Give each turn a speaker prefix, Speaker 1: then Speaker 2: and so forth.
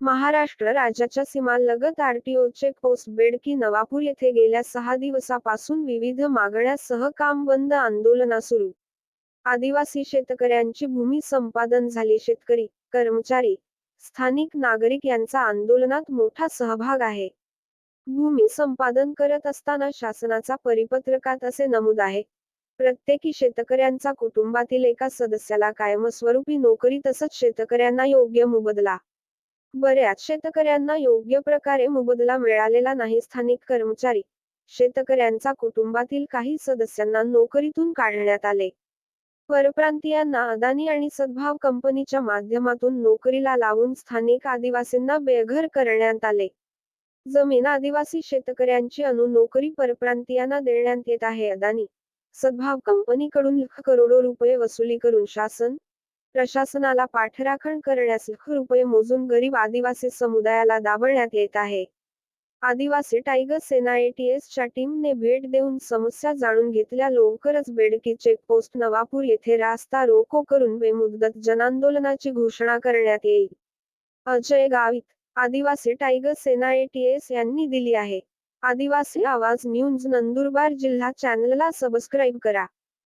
Speaker 1: महाराष्ट्र राज्याच्या सीमालगत RTO checkpost Bedki Navapur येथे गेल्या सहा दिवसापासून विविध मागण्यासह काम बंद आंदोलना सुरू आदिवासी शेतकऱ्यांची भूमी संपादन झाली. शेतकरी कर्मचारी स्थानिक नागरिक यांचा आंदोलनात मोठा सहभाग आहे. भूमी संपादन करत असताना शासनाचा परिपत्रकात असे नमूद आहे. प्रत्येकी शेतकऱ्यांचा कुटुंबातील एका सदस्याला कायमस्वरूपी नोकरी तसंच शेतकऱ्यांना योग्य मोबदला बऱ्याच शेतकऱ्यांना योग्य प्रकारे मोबदला मिळालेला नाही. स्थानिक कर्मचारी शेतकऱ्यांचा कुटुंबातील काही सदस्यांना नोकरीतून काढण्यात आले. परप्रांतीयांना अदानी आणि सद्भाव कंपनीच्या माध्यमातून नोकरीला लावून स्थानिक आदिवासींना बेघर करण्यात आले. जमीन आदिवासी शेतकऱ्यांची अनु नोकरी परप्रांतीयांना देण्यात येत आहे. अदानी सद्भाव कंपनीकडून लाख करोडो रुपये वसुली करून शासन प्रशासनाला पाठराखण करण्यास लाख रुपये मोजून गरीब आदिवासी समुदायाला दाबण्यात येत आहे. आदिवासी टायगर सेना एटीएसच्या टीमने भेट देऊन समस्या जाणून घेतल्या. लवकरच बेडकी चेकपोस्ट नवापूर येथे रास्ता रोको करून बेमुदत जनांदोलनाची घोषणा करण्यात येईल. अजय गावित आदिवासी टायगर सेना एटीएस यांनी दिली आहे. आदिवासी आवाज न्यूज नंदुरबार जिल्हा चॅनलला सबस्क्राईब करा.